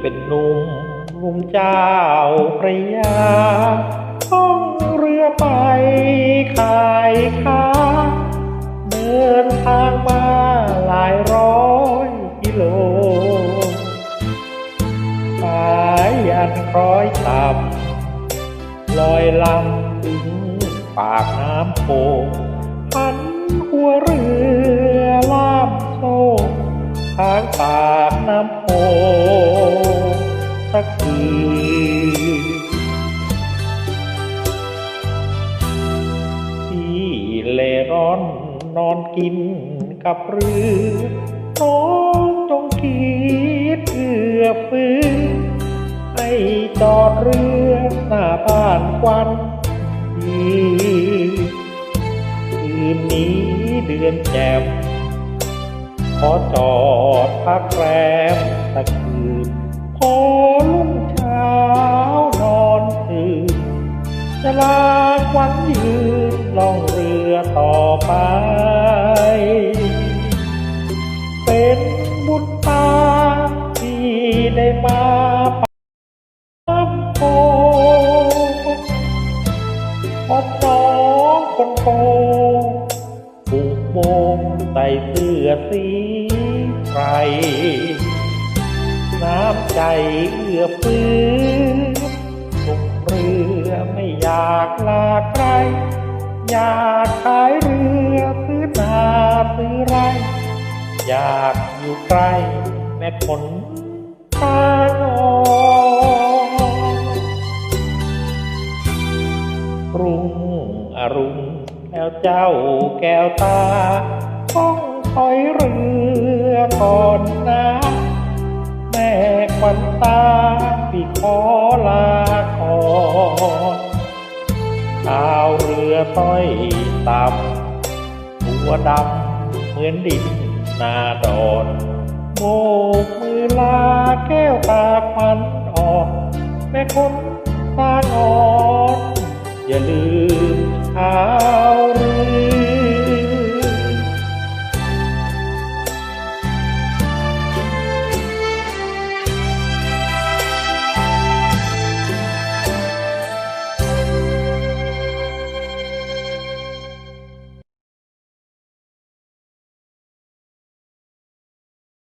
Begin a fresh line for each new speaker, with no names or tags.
เป็นนุ่มลุมเจ้าพระยาท่องเรือไปขายค้า เดินทางมาหลายร้อยกิโลสายยันคล้อยต่ำลอยลำถึงปากน้ำโพ สักคืนที่เลร่อนนอนกินกับเรือน้องจงคิดเอื้อฟื้นให้จอดเรือหน้าบ้านควันยืนคืนนี้เดือนแจ่มขอจอดพักแรมสักคืนพอ จะลาควันยืนล่องเรือต่อไป เป็นบุญตาที่ได้มาปับโพพอสองคนโตผูกโบงใส่เสื้อสีไพรน้ำใจเอื้อเฟื้นทุก เรือไม่อยากลาใคร อยากขายเรือซื้อนาซื้อไร อยากอยู่ใกล้แม่คนตางอนรุ่งอรุณแล้วเจ้าแก้วตาต้องถอยเรือ อต้อยต่ำหัวดำเหมือนดินนาดอนโบกมือลาแก้วตาควันออกแม่คนตาอ่อน